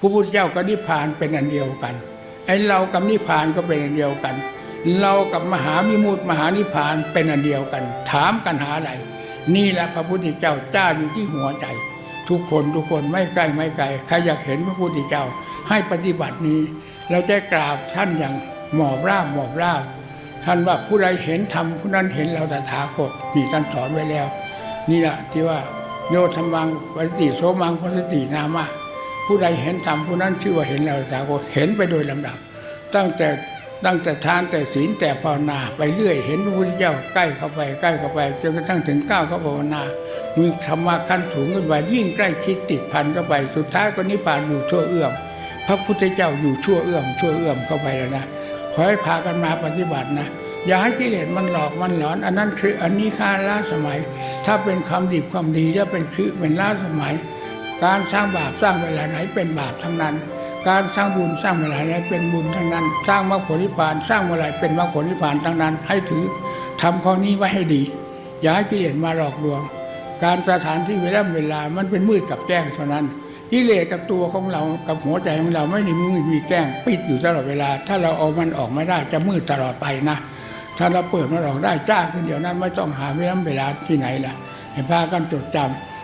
พระพุทธเจ้ากับนิพพานเป็นอันเดียวกัน ไอ้เรากับนิพพานก็เป็นอันเดียวกัน เรากับมหาวิมุตติมหานิพพานเป็นอันเดียวกัน ถามกันหาอะไร นี่แหละพระพุทธเจ้าจ้าอยู่ที่หัวใจ ทุกคนทุกคนไม่ใกล้ไม่ไกลใครอยากเห็นพระพุทธเจ้าให้ปฏิบัตินี้ เราจะกราบท่านอย่างหมอบราบหมอบราบท่านว่าผู้ใดเห็นธรรมผู้นั้นเห็นเราตถาคตนี่ท่านสอนไว้แล้ว นี่แหละที่ว่าโยธรรมังปฏิติโสมังปฏิตินามะ ผู้ใดเห็นธรรมผู้นั้นชื่อว่าเห็นเราตถาคตเห็นไปโดยลำดับ ตั้งแต่ตั้งแต่ทานแต่ศีลแต่ภาวนาไปเรื่อยเห็นพระพุทธเจ้าใกล้เข้าไปใกล้เข้าไปจนกระทั่งถึงก้าวเข้าภาวนา มีธรรมะขั้นสูงขึ้นไปยิ่งใกล้ชิดติดพันเข้าไป สุดท้ายก็นิพพานอยู่ชั่วเอื้อมพระพุทธเจ้าอยู่ชั่วเอื้อมชั่วเอื้อมเข้าไปแล้วนะขอให้พากันมาปฏิบัตินะอย่าให้กิเลสมันหลอกมันหลอน อันนั้นคืออันนี้ค่าล้าสมัย ถ้าเป็นความดีความดีแล้วเป็นคือเป็นล้าสมัย การสร้างบาปสร้างเวลาไหนเป็นบาปทั้งนั้น การสร้างบุญสร้างเวลาไหนเป็นบุญทั้งนั้น สร้างมรรคผลนิพพานสร้างเมื่อไหรเป็นมรรคผลนิพพานทั้งนั้น ให้ถือทำข้อนี้ไว้ให้ดี อย่าให้กิเลสมาหลอกลวง การสถานที่เวลาเวลามันเป็นมืดกับแจ้งเท่านั้นกิเลสกับตัวของเรากับหัวใจของเราไม่ได้มืดมีแจ้งปิดอยู่ตลอดเวลา ถ้าเราเอามันออกไม่ได้จะมืดตลอดไปนะถ้าเราเปิดมันออกได้จ้าขึ้นเดียวนั้นไม่ต้องหาเวลาเวลาที่ไหนล่ะให้พากันจดจำ